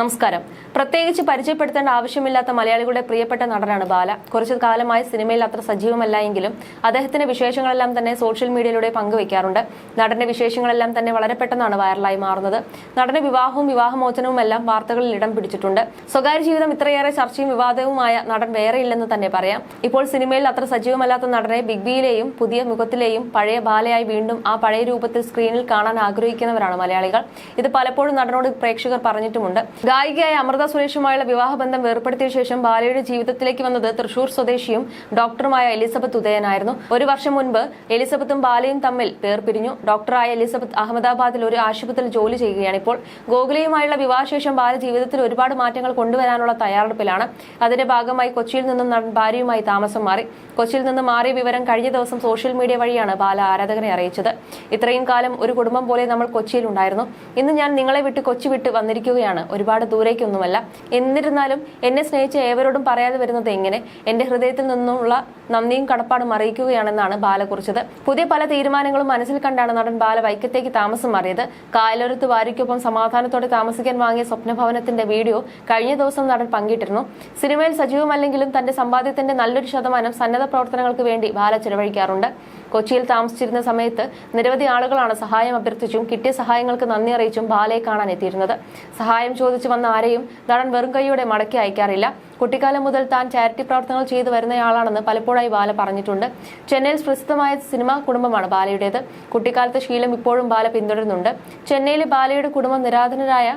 നമസ്കാരം. പ്രത്യേകിച്ച് പരിചയപ്പെടുത്തേണ്ട ആവശ്യമില്ലാത്ത മലയാളികളുടെ പ്രിയപ്പെട്ട നടനാണ് ബാല. കുറച്ചു കാലമായി സിനിമയിൽ അത്ര സജീവമല്ല എങ്കിലും അദ്ദേഹത്തിന്റെ വിശേഷങ്ങളെല്ലാം തന്നെ സോഷ്യൽ മീഡിയയിലൂടെ പങ്കുവയ്ക്കാറുണ്ട് നടന്റെ വിശേഷങ്ങളെല്ലാം തന്നെ വളരെ പെട്ടെന്നാണ് വൈറലായി മാറുന്നത്. നടന്റെ വിവാഹവും വിവാഹമോചനവും എല്ലാം വാർത്തകളിൽ ഇടം പിടിച്ചിട്ടുണ്ട്. സ്വകാര്യ ജീവിതം ഇത്രയേറെ ചർച്ചയും വിവാദവുമായ നടൻ വേറെയില്ലെന്ന് തന്നെ പറയാം. ഇപ്പോൾ സിനിമയിൽ അത്ര സജീവമല്ലാത്ത നടനെ ബിഗ് ബിയിലെയും പുതിയ മുഖത്തിലെയും പഴയ ബാലയായി വീണ്ടും ആ പഴയ രൂപത്തിൽ സ്ക്രീനിൽ കാണാൻ ആഗ്രഹിക്കുന്നവരാണ് മലയാളികൾ. ഇത് പലപ്പോഴും നടനോട് പ്രേക്ഷകർ പറഞ്ഞിട്ടുമുണ്ട്. ഗായികയായ അമൃത സുരേഷുമായുള്ള വിവാഹബന്ധം വേർപ്പെടുത്തിയ ശേഷം ബാലയുടെ ജീവിതത്തിലേക്ക് വന്നത് തൃശൂർ സ്വദേശിയും ഡോക്ടറുമായ എലിസബത്ത് ഉദയനായിരുന്നു. ഒരു വർഷം മുൻപ് എലിസബത്തും ബാലയും തമ്മിൽ വേർപിരിഞ്ഞു. ഡോക്ടറായ എലിസബത്ത് അഹമ്മദാബാദിൽ ഒരു ആശുപത്രിയിൽ ജോലി ചെയ്യുകയാണ് ഇപ്പോൾ. ഗോകുലയുമായുള്ള വിവാഹശേഷം ബാല ജീവിതത്തിൽ ഒരുപാട് മാറ്റങ്ങൾ കൊണ്ടുവരാനുള്ള തയ്യാറെടുപ്പിലാണ്. അതിന്റെ ഭാഗമായി കൊച്ചിയിൽ നിന്നും ഭാര്യയുമായി താമസം മാറി. കൊച്ചിയിൽ നിന്ന് മാറിയ വിവരം കഴിഞ്ഞ ദിവസം സോഷ്യൽ മീഡിയ വഴിയാണ് ബാല ആരാധകരെ അറിയിച്ചത്. ഇത്രയും കാലം ഒരു കുടുംബം പോലെ നമ്മൾ കൊച്ചിയിൽ ഉണ്ടായിരുന്നു. ഇന്ന് ഞാൻ നിങ്ങളെ വിട്ട് കൊച്ചി വിട്ട് വന്നിരിക്കുകയാണ്. ഒരുപാട് ദൂരേക്കൊന്നുമല്ല. എന്നിരുന്നാലും എന്നെ സ്നേഹിച്ച ഏവരോടും പറയാതെ വരുന്നത് എങ്ങനെ? എന്റെ ഹൃദയത്തിൽ നിന്നുള്ള നന്ദിയും കടപ്പാടും അറിയിക്കുകയാണെന്നാണ് ബാല കുറിച്ചത്. പുതിയ പല തീരുമാനങ്ങളും മനസ്സിൽ കണ്ടാണ് നടൻ ബാല വൈക്കത്തേക്ക് താമസം മാറിയത്. കായലോരത്ത് വാരിക്കൊപ്പം സമാധാനത്തോടെ താമസിക്കാൻ വാങ്ങിയ സ്വപ്നഭവനത്തിന്റെ വീഡിയോ കഴിഞ്ഞ ദിവസം നടൻ പങ്കിട്ടിരുന്നു. സിനിമയിൽ സജീവമല്ലെങ്കിലും തന്റെ സമ്പാദ്യത്തിന്റെ നല്ലൊരു ശതമാനം സന്നദ്ധ പ്രവർത്തനങ്ങൾക്ക് വേണ്ടി ബാല ചെലവഴിക്കാറുണ്ട്. കൊച്ചിയിൽ താമസിച്ചിരുന്ന സമയത്ത് നിരവധി ആളുകളാണ് സഹായം അഭ്യർത്ഥിച്ചും കിട്ടിയ സഹായങ്ങൾക്ക് നന്ദി അറിയിച്ചും ബാലയെ കാണാൻ എത്തിയിരുന്നത് സഹായം ചോദിച്ചു വന്ന ആരെയും നടൻ വെറും കൈയോടെ മടക്കി അയക്കാറില്ല. കുട്ടിക്കാലം മുതൽ താൻ ചാരിറ്റി പ്രവർത്തനങ്ങൾ ചെയ്തു വരുന്നയാളാണെന്ന് പലപ്പോഴായി ബാല പറഞ്ഞിട്ടുണ്ട്. ചെന്നൈയിൽ പ്രസിദ്ധമായ സിനിമ കുടുംബമാണ് ബാലയുടേത്. കുട്ടിക്കാലത്തെ ശീലം ഇപ്പോഴും ബാല പിന്തുടരുന്നുണ്ട്. ചെന്നൈയിലെ ബാലയുടെ കുടുംബം നിരാധനരായ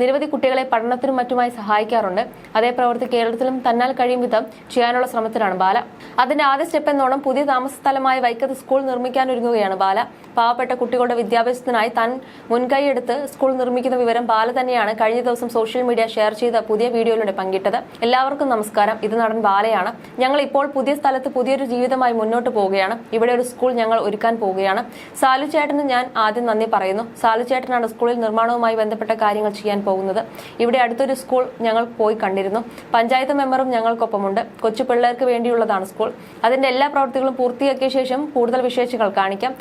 നിരവധി കുട്ടികളെ പഠനത്തിനും മറ്റുമായി സഹായിക്കാറുണ്ട്. അതേ പ്രവൃത്തി കേരളത്തിലും തന്നാൽ കഴിയും വിധം ചെയ്യാനുള്ള ശ്രമത്തിലാണ് ബാല. അതിന്റെ ആദ്യ സ്റ്റെപ്പ് എന്നോണം പുതിയ താമസ സ്ഥലമായ വൈക്കത്ത് സ്കൂൾ നിർമ്മിക്കാനൊരുങ്ങുകയാണ് ബാല. പാവപ്പെട്ട കുട്ടികളുടെ വിദ്യാഭ്യാസത്തിനായി താൻ മുൻകൈയെടുത്ത് സ്കൂൾ നിർമ്മിക്കുന്ന വിവരം ബാല തന്നെയാണ് കഴിഞ്ഞ ദിവസം സോഷ്യൽ മീഡിയ ഷെയർ ചെയ്ത പുതിയ വീഡിയോയിലൂടെ പങ്കിട്ടത്. എല്ലാവർക്കും നമസ്കാരം. ഇത് നടൻ ബാലയാണ്. ഞങ്ങൾ ഇപ്പോൾ പുതിയ സ്ഥലത്ത് പുതിയൊരു ജീവിതമായി മുന്നോട്ട് പോവുകയാണ്. ഇവിടെ ഒരു സ്കൂൾ ഞങ്ങൾ ഒരുക്കാൻ പോവുകയാണ്. സാലു ചേട്ടന് ഞാൻ ആദ്യം നന്ദി പറയുന്നു. സാലു ചേട്ടനാണ് സ്കൂളിൽ നിർമ്മാണവുമായി ബന്ധപ്പെട്ട കാര്യങ്ങൾ ചെയ്യാൻ പോകുന്നത്. ഇവിടെ അടുത്തൊരു സ്കൂൾ ഞങ്ങൾ പോയി കണ്ടിരുന്നു. പഞ്ചായത്ത് മെമ്പറും ഞങ്ങൾക്കൊപ്പമുണ്ട്. കൊച്ചു പിള്ളേർക്ക് വേണ്ടിയുള്ളതാണ് സ്കൂൾ. അതിന്റെ എല്ലാ പ്രവൃത്തികളും പൂർത്തിയാക്കിയ ശേഷം കൂടുതൽ വിശേഷങ്ങൾ കാണിക്കാം.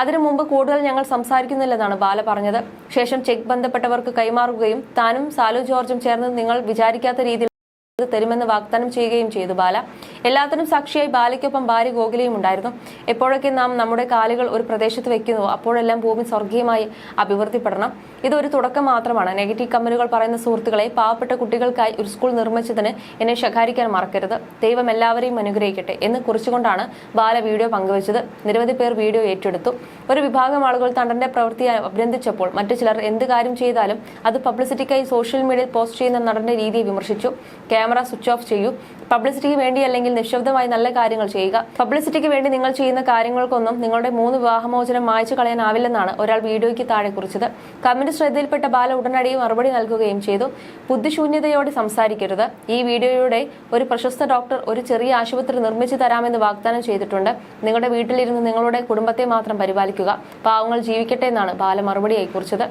അതിനു മുമ്പ് കൂടുതൽ ഞങ്ങൾ സംസാരിക്കുന്നില്ലെന്നാണ് ബാല പറഞ്ഞത്. ശേഷം ചെക്ക് ബന്ധപ്പെട്ടവർക്ക് കൈമാറുകയും താനും സാലു ജോർജും ചേർന്ന് നിങ്ങൾ വിചാരിക്കാത്ത രീതിയിൽ തരുമെന്ന് വാഗ്ദാനം ചെയ്യുകയും ചെയ്തു ബാല. എല്ലാത്തിനും സാക്ഷിയായി ബാലയ്ക്കൊപ്പം ഭാര്യ ഗോകുലയും ഉണ്ടായിരുന്നു. എപ്പോഴൊക്കെ നാം നമ്മുടെ കാലുകൾ ഒരു പ്രദേശത്ത് വെക്കുന്നുവോ അപ്പോഴെല്ലാം ഭൂമി സ്വർഗീയമായി അഭിവൃദ്ധിപ്പെടണം. ഇതൊരു തുടക്കം മാത്രമാണ്. നെഗറ്റീവ് കമന്റുകൾ പറയുന്ന സുഹൃത്തുക്കളെ പാവപ്പെട്ട കുട്ടികൾക്കായി ഒരു സ്കൂൾ നിർമ്മിച്ചതിന് എന്നെ ശകാരിക്കാൻ മറക്കരുത്. ദൈവം എല്ലാവരെയും അനുഗ്രഹിക്കട്ടെ എന്ന് കുറിച്ചുകൊണ്ടാണ് ബാല വീഡിയോ പങ്കുവച്ചത്. നിരവധി പേർ വീഡിയോ ഏറ്റെടുത്തു. ഒരു വിഭാഗം ആളുകൾ തണ്ടന്റെ പ്രവൃത്തിയെ അഭിനന്ദിച്ചപ്പോൾ മറ്റു ചിലർ എന്ത് കാര്യം ചെയ്താലും അത് പബ്ലിസിറ്റിക്കായി സോഷ്യൽ മീഡിയയിൽ പോസ്റ്റ് ചെയ്യുന്ന നടന്റെ രീതിയെ വിമർശിച്ചു. ക്യാമറ സ്വിച്ച് ഓഫ് ചെയ്യൂ. പബ്ലിസിറ്റിക്ക് വേണ്ടി അല്ലെങ്കിൽ നിശബ്ദമായി നല്ല കാര്യങ്ങൾ ചെയ്യുക. പബ്ലിസിറ്റിക്ക് വേണ്ടി നിങ്ങൾ ചെയ്യുന്ന കാര്യങ്ങൾക്കൊന്നും നിങ്ങളുടെ മൂന്ന് വിവാഹമോചനം മായ്ച്ചു കളയാനാവില്ലെന്നാണ് ഒരാൾ വീഡിയോയ്ക്ക് താഴെ കുറിച്ചത്. കമന്റ് ശ്രദ്ധയിൽപ്പെട്ട ബാല ഉടനടി മറുപടി നൽകുകയും ചെയ്തു. ബുദ്ധിശൂന്യതയോടെ സംസാരിക്കരുത്. ഈ വീഡിയോയുടെ ഒരു പ്രശസ്ത ഡോക്ടർ ഒരു ചെറിയ ആശുപത്രി നിർമ്മിച്ചു തരാമെന്ന് വാഗ്ദാനം ചെയ്തിട്ടുണ്ട്. നിങ്ങളുടെ വീട്ടിലിരുന്ന് നിങ്ങളുടെ കുടുംബത്തെ മാത്രം പരിപാലിക്കുക. പാവങ്ങൾ ജീവിക്കട്ടെ എന്നാണ് ബാല മറുപടിയായി കുറിച്ചത്.